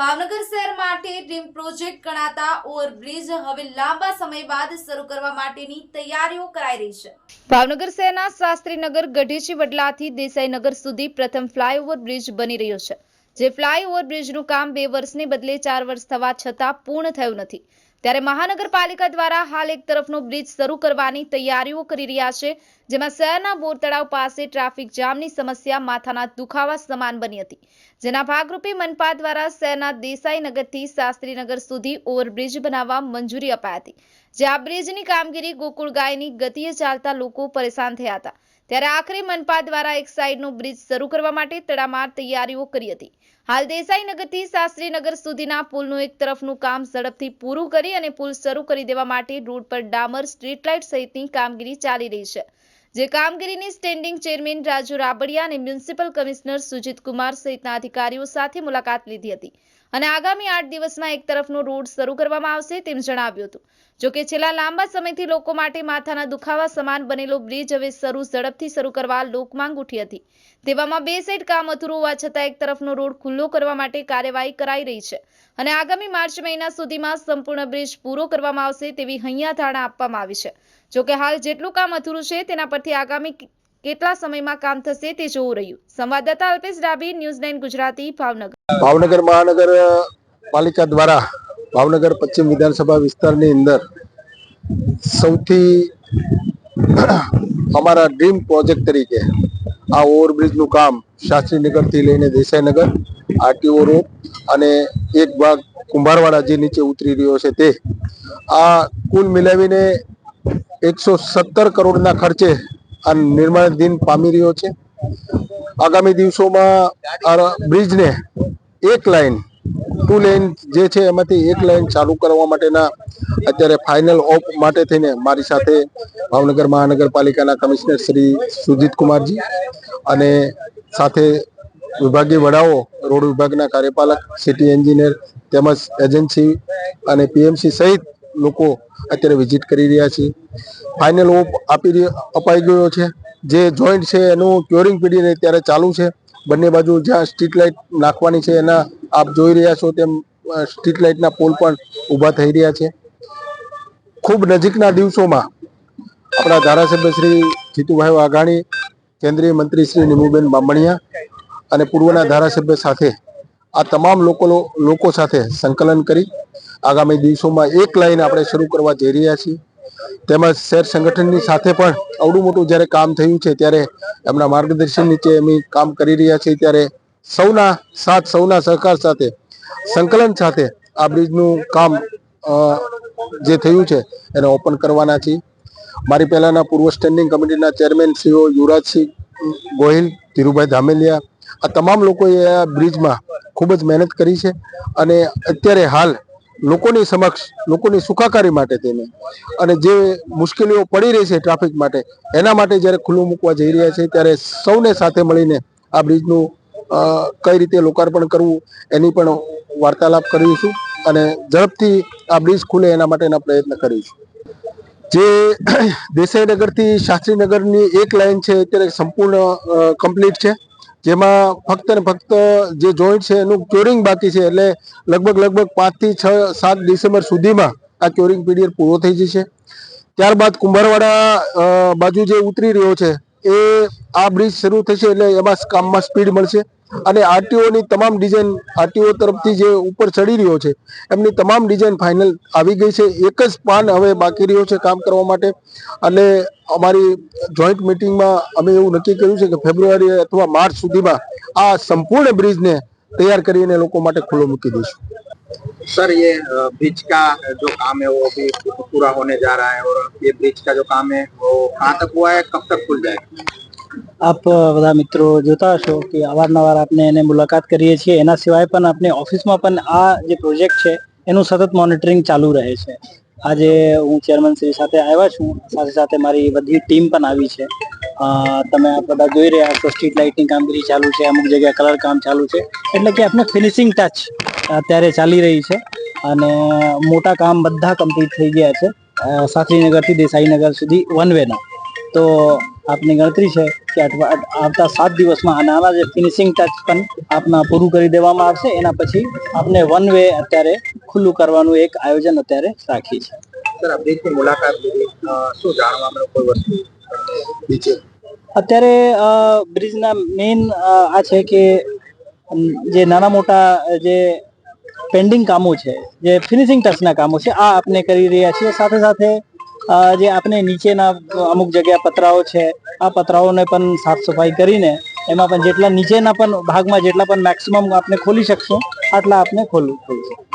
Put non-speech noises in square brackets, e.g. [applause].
ભાવનગર શહેર માટે dream project ગણાતા ઓવરબ્રિજ હવે લાંબા સમય બાદ શરૂ કરવા માટેની તૈયારીઓ કરાઈ રહી છે. ભાવનગર શહેરના શાસ્ત્રીનગર ગઢેચી વડલાથી દેસાઈનગર સુધી પ્રથમ ફ્લાયઓવર બ્રિજ બની રહ્યો છે. જે ફ્લાયઓવર બ્રિજનું કામ બે વર્ષને બદલે ચાર વર્ષ થવા છતાં પૂર્ણ થયું નથી. ત્યારે મહાનગરપાલિકા દ્વારા હાલ એક તરફનો બ્રિજ શરૂ કરવાની તૈયારીઓ કરી રહ્યા છે, જેમાં શહેરના બોરતળાવ પાસે ટ્રાફિક જામની સમસ્યા માથાના દુખાવા સમાન બની હતી. જેના ભાગરૂપે મનપા દ્વારા શહેરના દેસાઈનગરથી શાસ્ત્રીનગર સુધી ઓવરબ્રિજ બનાવવા મંજૂરી અપાઈ હતી. જે આ બ્રિજની કામગીરી ગોકુળ ગાયની ગતિએ ચાલતા લોકો પરેશાન થયા હતા. ત્યારે આખરે મનપા દ્વારા એક સાઈડનો બ્રિજ શરૂ કરવા માટે તડામાર તૈયારીઓ કરી હતી. હાલ દેસાઈનગરથી શાસ્ત્રીનગર સુધીના પુલનું એક તરફનું કામ ઝડપથી પૂરું કરી અને પુલ શરૂ કરી દેવા માટે રોડ પર ડામર, સ્ટ્રીટ લાઇટ સહિતની કામગીરી ચાલી રહી છે. જે કામગીરીની સ્ટેન્ડિંગ ચેરમેન રાજુ રાબડિયા અને મ્યુનિસિપલ કમિશનર સુજીત કુમાર સહિતના અધિકારીઓ સાથે મુલાકાત લીધી હતી. અને આગામી આઠ દિવસમાં એક તરફનો રોડ શરૂ કરવામાં આવશે તેમ જણાવ્યું હતું. જોકે છેલ્લા લાંબા સમયથી લોકો માટે માથાના દુખાવા સમાન બનેલો બ્રિજ હવે શરૂ ઝડપથી શરૂ કરવા લોકમાંગ ઉઠી હતી. તેવામાં બે સાઈડ કામ અધૂરું હોવા છતાં એક તરફનો રોડ ખુલ્લો કરવા માટે કાર્યવાહી કરાઈ રહી છે અને આગામી માર્ચ મહિના સુધીમાં સંપૂર્ણ બ્રિજ પૂરો કરવામાં આવશે તેવી હૈયા ધારણા આપવામાં આવી છે. જોકે હાલ જેટલું કામ અધૂરું છે તેના પરથી આગામી કેટલા સમયમાં કામ થશે તે જોવું રહ્યું. સંવાદદાતા અલ્પેશ ડાબી ન્યૂઝ નાઇન ગુજરાતી, ભાવનગર. ભાવનગર મહાનગર પાલિકા દ્વારા ભાવનગર પશ્ચિમ વિધાનસભા વિસ્તારની અંદર સૌથી [clears throat] અમારા ડ્રીમ પ્રોજેક્ટ તરીકે આ ઓવરબ્રિજનું કામ શાસ્ત્રીનગરથી લઈને દેસાઈનગર આરટીઓ રોડ અને એક ભાગ કુંભારવાડા જે નીચે ઉતરી રહ્યો છે તે. આ કુલ મિલાવીને એકસો સત્તર કરોડના ખર્ચે આ નિર્માણાધીન પામી રહ્યો છે. આગામી દિવસોમાં બ્રિજને એક લાઈન, ટુ લેન જે છે એમાંથી એક લાઈન ચાલુ કરવા માટેના અત્યારે ફાઇનલ ઓફ માટે થઈને મારી સાથે ભાવનગર મહાનગરપાલિકાના કમિશનર શ્રી સુજીત કુમારજી અને સાથે વિભાગીય વડાઓ, રોડ વિભાગના કાર્યપાલક, સિટી એન્જિનિયર તેમજ એજન્સી અને પીએમસી સહિત લોકો અત્યારે વિઝિટ કરી રહ્યા છે. ફાઇનલ ઓપ આપી અપાઈ ગયો છે. જે જોઈન્ટ છે એનું ક્યોરિંગ પીરિયડ અત્યારે ચાલુ છે. બંને બાજુ જ્યાં સ્ટ્રીટ લાઇટ નાખવાની છે એના આપ જોઈ રહ્યા છો તેમ સ્ટ્રીટ લાઇટના પોલ પણ ઊભા થઈ રહ્યા છે. ખૂબ નજીકના દિવસોમાં આપણા ધારાસભ્ય શ્રી જીતુભાઈ વાઘાણી, કેન્દ્રીય મંત્રી શ્રી નિમુબેન બામણિયા અને પૂર્વના ધારાસભ્ય સાથે આ તમામ લોકો લોકો સાથે સંકલન કરી આગામી દિવસોમાં એક લાઈન આપણે શરૂ કરવા જઈ રહ્યા છીએ. તેમજ શહેર સંગઠનની સાથે પણ અવડું મોટું જ્યારે કામ થયું છે, ત્યારે એમના માર્ગદર્શન નીચે અમે કામ કરી રહ્યા છીએ ત્યારે સૌના સાથ, સૌના સહકાર સાથે, સંકલન સાથે આ બ્રિજનું કામ જે થયું છે, એને ઓપન કરવાના છીએ. મારી પહેલાના પૂર્વ સ્ટેન્ડિંગ કમિટીના ચેરમેન શ્રીઓ યુવરાજસિંહ ગોહિલ, ધીરુભાઈ ધામેલિયા, આ તમામ લોકોએ આ બ્રિજમાં ખૂબ જ મહેનત કરી છે અને અત્યારે હાલ લોકોની સમક્ષ, લોકોની સુખાકારી માટે તેને. અને જે મુશ્કેલીઓ પડી રહી છે ટ્રાફિક માટે, એના માટે જ્યારે ખુલ્લું મૂકવા જઈ રહ્યા છે, ત્યારે સૌને સાથે મળીને આ બ્રિજનું કઈ રીતે લોકાર્પણ કરવું, એની પણ વાર્તાલાપ કરીશું અને ઝડપથી આ બ્રિજ ખુલે એના માટેના પ્રયત્ન કરીશું. જે દેસાઈનગરથી શાસ્ત્રીનગરની એક લાઈન છે, અત્યારે સંપૂર્ણ કમ્પ્લીટ છે. જેમાં ફક્ત ને ફક્ત જે જોઈન્ટ છે એનું ક્યોરિંગ બાકી છે એટલે લગભગ લગભગ પાંચથી છ, સાત ડિસેમ્બર સુધીમાં આ ક્યોરિંગ પીરિયડ પૂરો થઈ જશે. ત્યારબાદ કુંભારવાડા બાજુ જે ઉતરી રહ્યો છે, એ આ બ્રિજ શરૂ થશે એટલે એમાં કામમાં સ્પીડ મળશે. અને આરટીઓની તમામ ડિઝાઇન આરટીઓ તરફથી જે ઉપર ચડી રહ્યો છે એમની તમામ ડિઝાઇન ફાઇનલ આવી ગઈ છે એક જ પાન હવે બાકી રહ્યો છે કામ કરવા માટે અને અમારી જોઈન્ટ મિટિંગમાં અમે એવું નક્કી કર્યું છે કે ફેબ્રુઆરી અથવા માર્ચ સુધીમાં આ સંપૂર્ણ બ્રિજને તૈયાર કરીને લોકો માટે ખુલ્લો મૂકી દઈશું सर ये अ, ब्रिज का जो काम है वो अभी पूरा होने जा रहा है और ये ब्रिज का जो काम है वो कहाँ तक हुआ है कब तक खुल जाएगा આપ બધા મિત્રો જોતા હશો કે અવારનવાર આપણે એને મુલાકાત કરીએ છીએ. એના સિવાય પણ આપણે ઓફિસમાં પણ આ જે પ્રોજેક્ટ છે, એનું સતત મોનિટરિંગ ચાલુ રહે છે. આજે હું ચેરમેન શ્રી સાથે આવ્યા છું. સાથે સાથે મારી બધી ટીમ પણ આવી છે. તમે આ બધા જોઈ રહ્યા છો સ્ટ્રીટ લાઇટની કામગીરી ચાલુ છે, અમુક જગ્યાએ કલર કામ ચાલુ છે. એટલે કે આપણે ફિનિશિંગ ટચ અત્યારે ચાલી રહી છે અને મોટા કામ બધા કમ્પ્લીટ થઈ ગયા છે શાસ્ત્રીનગરથી દેસાઈનગર સુધી વન વેના તો આપની ગણતરી છે કે આવતા સાત દિવસમાં આના જે ફિનિશિંગ ટચ પણ આપના પૂરું કરી દેવામાં આવશે. એના પછી આપને વન વે અત્યારે ખુલ્લું કરવાનું એક આયોજન અત્યારે રાખી છે સર આ મુલાકાત લીધી. શું જાણવા કોઈ વસ્તુ નીચે અત્યારે બ્રિજના મેઇન આ છે કે જે નાના મોટા જે પેન્ડિંગ કામો છે જે ફિનિશિંગ ટચના કામો છે આ આપણે કરી રહ્યા છીએ. સાથે સાથે જે આપણે નીચેના અમુક જગ્યા પતરાઓ છે, આ પતરાઓને પણ સાફ સફાઈ કરીને એમાં પણ જેટલા નીચેના પણ ભાગમાં જેટલા પણ મેક્સિમમ આપણે ખોલી શકશું, આટલા આપણે ખોલવું ખોલશું